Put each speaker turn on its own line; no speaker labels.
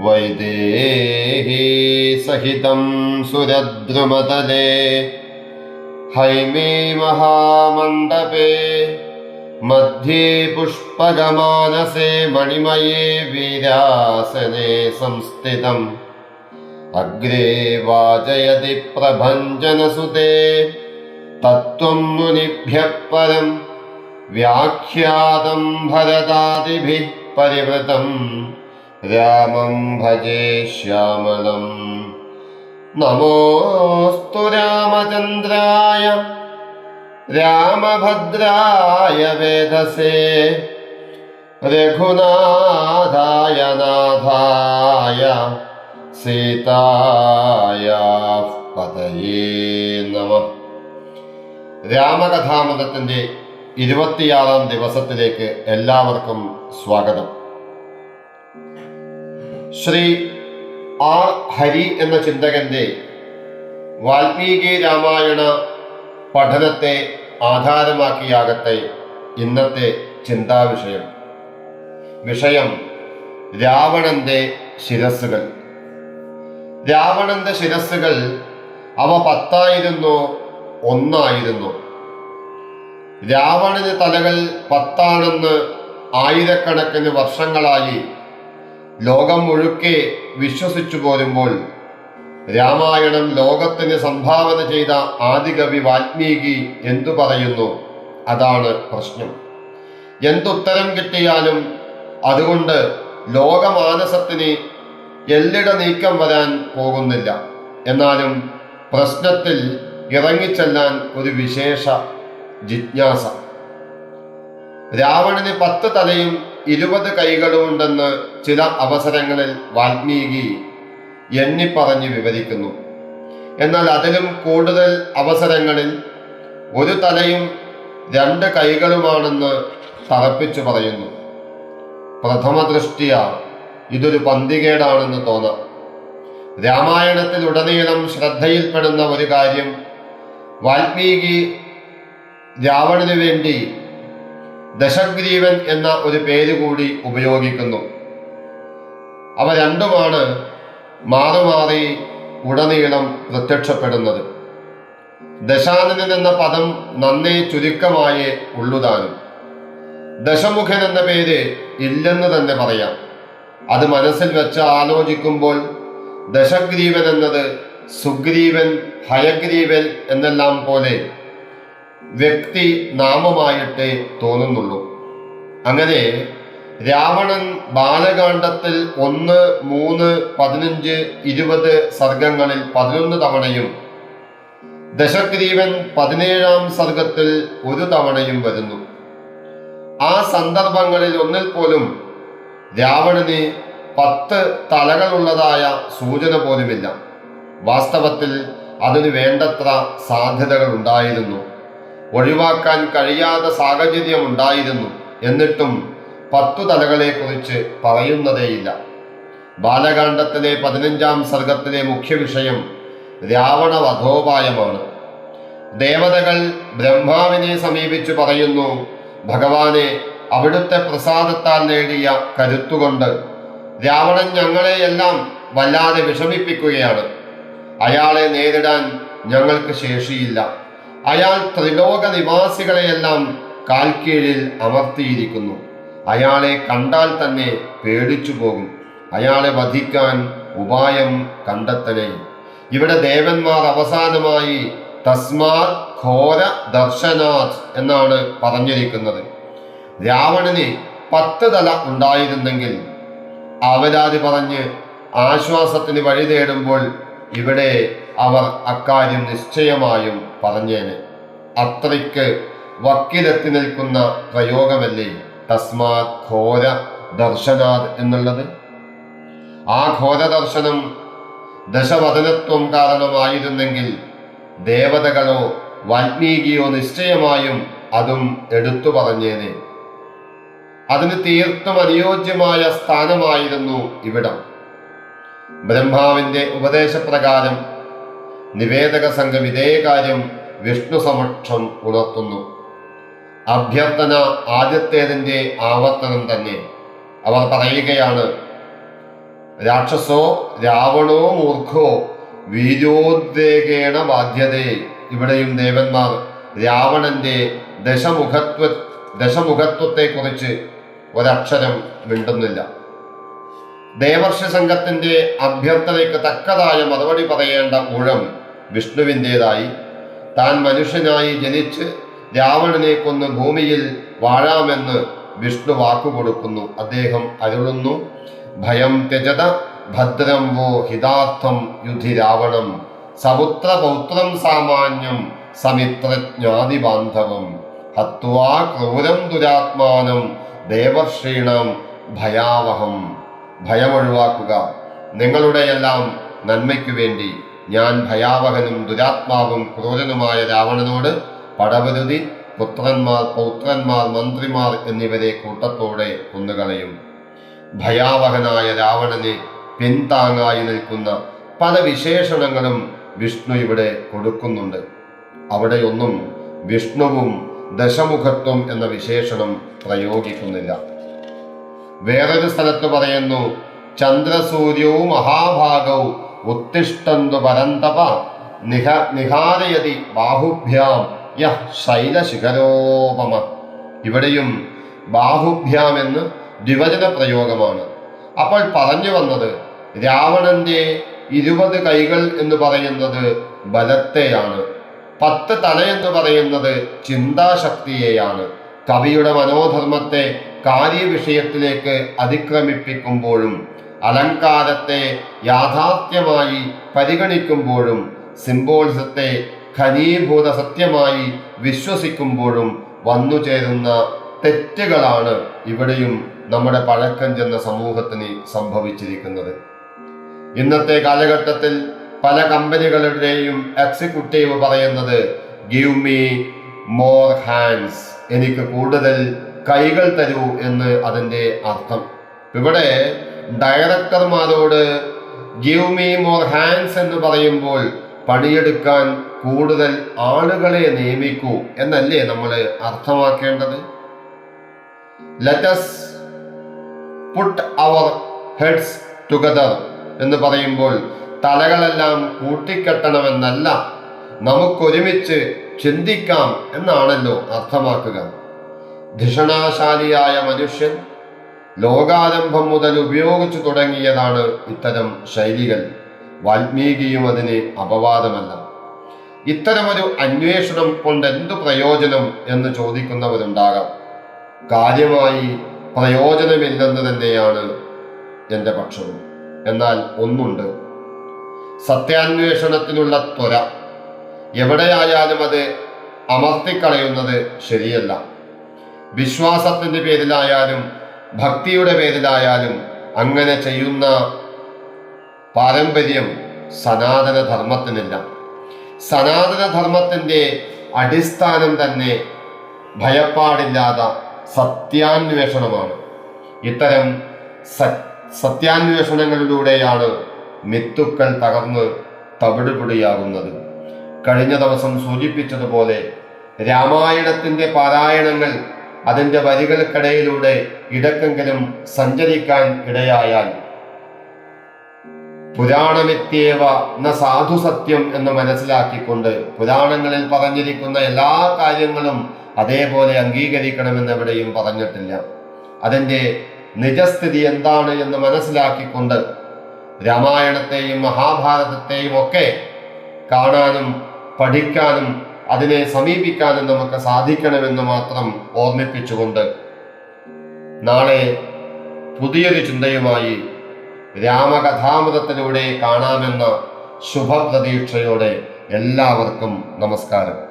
वैदेही सहितं सुरद्रुमतले हैमे महामण्डपे मध्ये पुष्पगमानसे मणिमये वीरासने संस्थितम्। अग्रे वाजयति प्रभञ्जनसुते तत्त्वं मुनिभ्यः परम् व्याख्यातं भरतादिभिः परिवृतम्। രാമം ഭജേ ശ്യാമളം നമോസ്തു രാമചന്ദ്രായ രാമഭദ്രായ വേദസേ രഘുനാഥായ നാഥായ സീതായ പതയേ നമ. രാമകഥാമൃതത്തിന്റെ ഇരുപത്തിയാറാം ദിവസത്തിലേക്ക് എല്ലാവർക്കും സ്വാഗതം. ശ്രീ ആർ ഹരി എന്ന ചിന്തകന്റെ വാൽമീകി രാമായണ പഠനത്തെ ആധാരമാക്കിയാകട്ടെ ഇന്നത്തെ ചിന്താവിഷയം. വിഷയം രാവണന്റെ ശിരസ്സുകൾ. രാവണന്റെ ശിരസ്സുകൾ അവ പത്തായിരുന്നോ? ഒന്നായിരുന്നു? രാവണന് തലകൾ പത്താണെന്ന് ആയിരക്കണക്കിന് വർഷങ്ങളായി ലോകം മുഴുക്കെ വിശ്വസിച്ചു പോരുമ്പോൾ രാമായണം ലോകത്തിന് സംഭാവന ചെയ്ത ആദികവി വാൽമീകി എന്തു പറയുന്നു? അതാണ് പ്രശ്നം. എന്തുത്തരം കിട്ടിയാലും അതുകൊണ്ട് ലോകമാനസത്തിന് എല്ലിട നീക്കം വരാൻ പോകുന്നില്ല. എന്നാലും പ്രശ്നത്തിൽ ഇറങ്ങിച്ചെല്ലാൻ ഒരു വിശേഷ ജിജ്ഞാസ. രാവണന് പത്ത് തലയും ഇരുപത് കൈകളുമുണ്ടെന്ന് ചില അവസരങ്ങളിൽ വാൽമീകി എണ്ണിപ്പറഞ്ഞ് വിവരിക്കുന്നു. എന്നാൽ അതിലും കൂടുതൽ അവസരങ്ങളിൽ ഒരു തലയും രണ്ട് കൈകളുമാണെന്ന് തറപ്പിച്ചു പറയുന്നു. പ്രഥമ ദൃഷ്ടിയ ഇതൊരു പന്തികേടാണെന്ന് തോന്നാം. രാമായണത്തിൽ ഉടനീളം ശ്രദ്ധയിൽപ്പെടുന്ന ഒരു കാര്യം വാൽമീകി രാവണന് വേണ്ടി ദശഗ്രീവൻ എന്ന ഒരു പേര് കൂടി ഉപയോഗിക്കുന്നു. അവ രണ്ടുമാണ് മാറി ഉടനീളം പ്രത്യക്ഷപ്പെടുന്നത്. ദശാനനൻ എന്ന പദം നന്നേ ചുരുക്കമായേ ഉള്ളുതാനും ദശമുഖൻ എന്ന പേര് ഇല്ലെന്ന് തന്നെ പറയാം. അത് മനസ്സിൽ വെച്ച് ആലോചിക്കുമ്പോൾ ദശഗ്രീവൻ എന്നത് സുഗ്രീവൻ ഹയഗ്രീവൻ എന്നെല്ലാം പോലെ വ്യക്തി നാമമായിട്ടേ തോന്നുന്നുള്ളൂ. അങ്ങനെ രാവണൻ ബാലകാണ്ഡത്തിൽ ഒന്ന് മൂന്ന് പതിനഞ്ച് ഇരുപത് സർഗങ്ങളിൽ പതിനൊന്ന് തവണയും ദശഗ്രീവൻ പതിനേഴാം സർഗത്തിൽ ഒരു തവണയും വരുന്നു. ആ സന്ദർഭങ്ങളിൽ ഒന്നിൽ പോലും രാവണന് പത്ത് തലകളുള്ളതായ സൂചന പോലുമില്ല. വാസ്തവത്തിൽ അതിന് വേണ്ടത്ര സാധ്യതകൾ ഉണ്ടായിരുന്നു. ഒഴിവാക്കാൻ കഴിയാത്ത സാഹചര്യം ഉണ്ടായിരുന്നു എന്നിട്ടും പത്തു തലകളെക്കുറിച്ച് പറയുന്നതേയില്ല. ബാലകാന്ഡത്തിലെ പതിനഞ്ചാം സർഗത്തിലെ മുഖ്യ വിഷയം രാവണ വധോപായമാണ് ദേവതകൾ ബ്രഹ്മാവിനെ സമീപിച്ചു പറയുന്നു ഭഗവാനെ അവിടുത്തെ പ്രസാദത്താൽ നേടിയ കരുത്തുകൊണ്ട് രാവണൻ ഞങ്ങളെയെല്ലാം വല്ലാതെ വിഷമിപ്പിക്കുകയാണ്. അയാളെ നേരിടാൻ ഞങ്ങൾക്ക് ശേഷിയില്ല. അയാൾ ത്രിലോക നിവാസികളെയെല്ലാം കാൽക്കീഴിൽ അമർത്തിയിരിക്കുന്നു. അയാളെ കണ്ടാൽ തന്നെ പേടിച്ചു പോകും. അയാളെ വധിക്കാൻ ഉപായം കണ്ടെത്തണേ. ഇവിടെ ദേവന്മാർ അവസാനമായി തസ്മാർ ഘോര ദർശനാഥ് എന്നാണ് പറഞ്ഞിരിക്കുന്നത്. രാവണന് പത്ത് തല ഉണ്ടായിരുന്നെങ്കിൽ അവരാതി പറഞ്ഞ് ആശ്വാസത്തിന് വഴി തേടുമ്പോൾ ഇവിടെ അവർ അക്കാര്യം നിശ്ചയമായും പറഞ്ഞേനെ. അത്രയ്ക്ക് വക്കിലെത്തി നിൽക്കുന്ന പ്രയോഗമല്ലേ തസ്മാത് ഘോര ദർശനാദ് എന്നുള്ളത്? ആ ഘോര ദർശനം ദശവദനത്വം കാരണമായിരുന്നെങ്കിൽ ദേവതകളോ വാൽമീകിയോ നിശ്ചയമായും അതും എടുത്തു പറഞ്ഞേനെ. അതിന് തീർത്തും അനുയോജ്യമായ സ്ഥാനമായിരുന്നു ഇവിടം. ബ്രഹ്മാവിന്റെ ഉപദേശപ്രകാരം നിവേദക സംഘം ഇതേ കാര്യം വിഷ്ണു സമക്ഷം ഉണർത്തുന്നു. അഭ്യർത്ഥന ആദ്യത്തേതിന്റെ ആവർത്തനം തന്നെ അവർ പറയുകയാണ് രാക്ഷസോ രാവണോ മൂർഖോ വീര്യോദ്വേഗേണ ബാധ്യതയെ ഇവിടെയും ദേവന്മാർ രാവണന്റെ ദശമുഖത്വ ദശമുഖത്വത്തെക്കുറിച്ച് ഒരക്ഷരം മിണ്ടുന്നില്ല. ദേവർഷി സംഘത്തിന്റെ അഭ്യർത്ഥനയ്ക്ക് തക്കതായ മറുപടി പറയേണ്ട ഊഴം വിഷ്ണുവിന്റെതായി താൻ മനുഷ്യനായി ജനിച്ച് രാവണനെ കൊന്ന് ഭൂമിയിൽ വാഴാമെന്ന് വിഷ്ണു വാക്കുകൊടുക്കുന്നു. അദ്ദേഹം അരുളുന്നു. ഭയം ത്യജത ഭദ്രം വോ ഹിതാർത്ഥം യുധി രാവണം. സപുത്ര പൗത്രം സാമാന്യം സമിത്രജ്ഞാതിബാന്ധവം. ഹത്വാ ക്രൂരം ദുരാത്മാനം ദേവർഷീണം ഭയാവഹം. ഭയമൊഴിവാക്കുക നിങ്ങളുടെയെല്ലാം നന്മയ്ക്കു വേണ്ടി ഞാൻ ഭയാവഹനും ദുരാത്മാവും ക്രൂരനുമായ രാവണനോട് പടവരുതി പുത്രന്മാർ പൗത്രന്മാർ മന്ത്രിമാർ എന്നിവരെ കൂട്ടത്തോടെ കൊന്നുകളയും. ഭയാവഹനായ രാവണന് പിന്താങ്ങായി നിൽക്കുന്ന പല വിശേഷണങ്ങളും വിഷ്ണു ഇവിടെ കൊടുക്കുന്നുണ്ട്. അവിടെയൊന്നും വിഷ്ണുവും ദശമുഖത്വം എന്ന വിശേഷണം പ്രയോഗിക്കുന്നില്ല. വേറൊരു സ്ഥലത്ത് പറയുന്നു ചന്ദ്രസൂര്യവും മഹാഭാഗവും ഉത്തിഷ്ടന്തു പരന്തപ നിഹ നിഹാരയതി ബാഹുഭ്യാം യഹ് ശൈലശിഖരോപമ. ഇവിടെയും ബാഹുഭ്യാം എന്ന് ദ്വിവചന പ്രയോഗമാണ്. അപ്പോൾ പറഞ്ഞു വന്നത് രാവണന്റെ ഇരുപത് കൈകൾ എന്ന് പറയുന്നത് ബലത്തെയാണ്. പത്ത് തല എന്ന് പറയുന്നത് ചിന്താശക്തിയെയാണ്. കവിയുടെ മനോധർമ്മത്തെ കാര്യവിഷയത്തിലേക്ക് അതിക്രമിപ്പിക്കുമ്പോഴും അലങ്കാരത്തെ യാഥാർത്ഥ്യമായി പരിഗണിക്കുമ്പോഴും സിംബോളിസത്തെ ഖനീഭൂത സത്യമായി വിശ്വസിക്കുമ്പോഴും വന്നു ചേരുന്ന തെറ്റുകളാണ് ഇവിടെയും നമ്മുടെ പഴക്കം ചെന്ന സമൂഹത്തിന് സംഭവിച്ചിരിക്കുന്നത്. ഇന്നത്തെ കാലഘട്ടത്തിൽ പല കമ്പനികളുടെയും എക്സിക്യൂട്ടീവ് പറയുന്നത് ഗിവ് മീ മോർ ഹാൻഡ്സ് എനിക്ക് കൂടുതൽ കൈകൾ തരൂ എന്ന് അതിന്റെ അർത്ഥം. ഇവിടെ ഡയറക്ടർമാരോട് ഗിവ് മീ മോർ ഹാൻഡ്സ് എന്ന് പറയുമ്പോൾ പണിയെടുക്കാൻ കൂടുതൽ ആളുകളെ നിയമിക്കൂ എന്നല്ലേ നമ്മൾ അർത്ഥമാക്കേണ്ടത്? Let's put our heads together എന്ന് പറയുമ്പോൾ തലകളെല്ലാം കൂട്ടിക്കെട്ടണമെന്നല്ല നമുക്കൊരുമിച്ച് ചിന്തിക്കാം എന്നാണല്ലോ അർത്ഥമാക്കുക. ധിഷണാശാലിയായ മനുഷ്യൻ ലോകാരംഭം മുതൽ ഉപയോഗിച്ചു തുടങ്ങിയതാണ് ഇത്തരം ശൈലികൾ. വാൽമീകിയും അതിന് അപവാദമല്ല. ഇത്തരമൊരു അന്വേഷണം കൊണ്ട് എന്തു പ്രയോജനം എന്ന് ചോദിക്കുന്നവരുണ്ടാകാം. കാര്യമായി പ്രയോജനമില്ലെന്ന് തന്നെയാണ് എന്റെ പക്ഷവും. എന്നാൽ ഒന്നുണ്ട്. സത്യാന്വേഷണത്തിനുള്ള ത്വര. എവിടെയായാലും അത് അമർത്തിക്കളയുന്നത് ശരിയല്ല. വിശ്വാസത്തിന്റെ പേരിലായാലും ഭക്തിയുടെ പേരിലായാലും അങ്ങനെ ചെയ്യുന്ന പാരമ്പര്യം സനാതന ധർമ്മത്തിനില്ല സനാതന അടിസ്ഥാനം തന്നെ ഭയപ്പാടില്ലാത്ത സത്യാന്വേഷണമാണ്. ഇത്തരം സത്യാന്വേഷണങ്ങളിലൂടെയാണ് മിത്തുക്കൾ തകർന്ന് തവിടുപിടിയാകുന്നത്. കഴിഞ്ഞ ദിവസം സൂചിപ്പിച്ചതുപോലെ രാമായണത്തിന്റെ പാരായണങ്ങൾ അതിന്റെ വരികൾക്കിടയിലൂടെ ഇടക്കെങ്കിലും സഞ്ചരിക്കാൻ ഇടയായാൽ. പുരാണമിത്യേവ എന്ന സാധു സത്യം എന്ന് മനസ്സിലാക്കിക്കൊണ്ട് പുരാണങ്ങളിൽ പറഞ്ഞിരിക്കുന്ന എല്ലാ കാര്യങ്ങളും അതേപോലെ അംഗീകരിക്കണമെന്ന് എവിടെയും പറഞ്ഞിട്ടില്ല. അതിന്റെ നിജസ്ഥിതി എന്താണ് എന്ന് മനസ്സിലാക്കിക്കൊണ്ട് രാമായണത്തെയും മഹാഭാരതത്തെയും ഒക്കെ കാണാനും പഠിക്കാനും അതിനെ സമീപിക്കാതെ നമുക്ക് സാധിക്കണമെന്ന് മാത്രം ഓർമ്മിപ്പിച്ചുകൊണ്ട് നാളെ പുതിയൊരു ചിന്തയുമായി രാമകഥാമൃതത്തിലൂടെ കാണാമെന്ന ശുഭപ്രതീക്ഷയോടെ എല്ലാവർക്കും നമസ്കാരം.